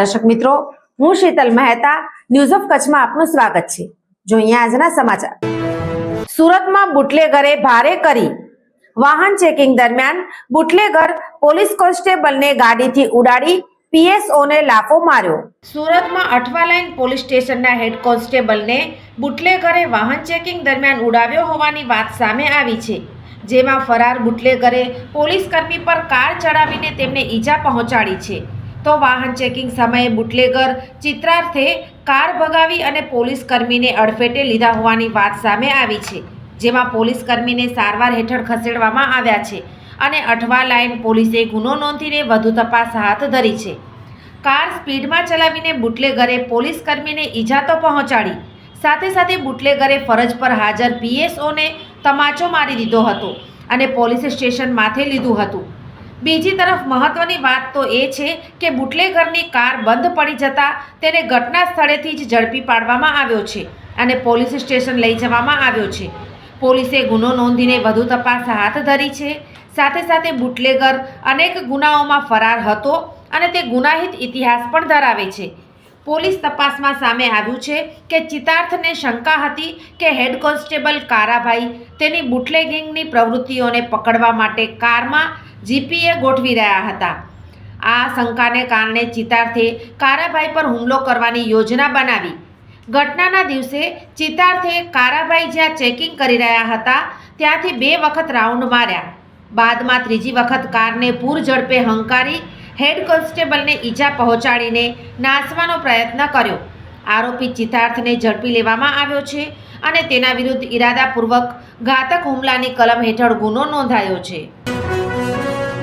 દર્શક મિત્રો, હું શીતલ મહેતા ન્યૂઝ ઓફ કચ્છમાં આપનું સ્વાગત છે. જોઈએ આજના સમાચાર. સુરતમાં બુટલેગરે ભારે કરી વાહન ચેકિંગ દરમિયાન બુટલેગર પોલીસ કોન્સ્ટેબલને ગાડીથી ઉડાડી પીએસઓને લાફો માર્યો. સુરતમાં અઠવાલાઈન પોલીસ સ્ટેશનના હેડ કોન્સ્ટેબલને બુટલેગરે વાહન ચેકિંગ દરમિયાન ઉડાવ્યો હોવાની વાત સામે આવી છે, જેમાં ફરાર બુટલેગરે પોલીસકર્મી પર કાર ચડાવીને તેમને ઈજા પહોંચાડી છે. તો વાહન ચેકિંગ સમયે બુટલેગર, ચિત્રાર્થે કાર ભગાવી અને પોલીસ કર્મીને અડફેટે લીધા હોવાની વાત સામે આવી છે, જેમાં પોલીસ કર્મીને સારવાર હેઠળ ખસેડવામાં આવ્યા છે અને અઠવા લાઇન પોલીસે ગુનો નોંધીને વધુ તપાસ હાથ ધરી છે. કાર સ્પીડમાં ચલાવીને બુટલેગરે પોલીસ કર્મીને ઈજા તો પહોંચાડી, સાથે સાથે બુટલેગરે ફરજ પર હાજર પીએસઓને તમાચો મારી દીધો હતો અને પોલીસ સ્ટેશન માથે લીધું હતું. બીજી તરફ મહત્વની વાત તો એ છે કે બુટલેગરની કાર બંધ પડી જતાં તેને ઘટના સ્થળેથી જ ઝડપી પાડવામાં આવ્યો છે અને પોલીસ સ્ટેશન લઈ જવામાં આવ્યો છે. પોલીસે ગુનો નોંધીને વધુ તપાસ હાથ ધરી છે. સાથે સાથે બુટલેગર અનેક ગુનાઓમાં ફરાર હતો અને તે ગુનાહિત ઇતિહાસ પણ ધરાવે છે. પોલીસ તપાસમાં સામે આવ્યું છે કે ચિતાર્થને શંકા હતી કે હેડ કોન્સ્ટેબલ કારાભાઈ તેની બુટલેગિંગની પ્રવૃત્તિઓને પકડવા માટે કારમાં જીપીએ ગોઠવી રહ્યા હતા. આ શંકાને કારણે ચિતાર્થે કારાભાઈ પર હુમલો કરવાની યોજના બનાવી. ઘટનાના દિવસે ચિતાર્થે કારાભાઈ જ્યાં ચેકિંગ કરી રહ્યા હતા, ત્યાંથી બે વખત રાઉન્ડ માર્યા. બાદમાં ત્રીજી વખત કારને પૂર ઝડપે હંકારી હેડ કોન્સ્ટેબલને ઈજા પહોંચાડીને નાસવાનો પ્રયત્ન કર્યો. આરોપી ચિતાર્થને ઝડપી લેવામાં આવ્યો છે અને તેના વિરુદ્ધ ઇરાદાપૂર્વક ઘાતક હુમલાની કલમ હેઠળ ગુનો નોંધાયો છે.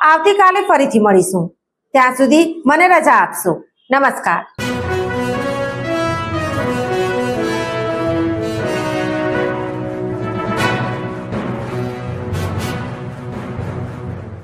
આવતીકાલે ફરીથી મળીશું. ત્યાં સુધી મને રજા આપશો. નમસ્કાર.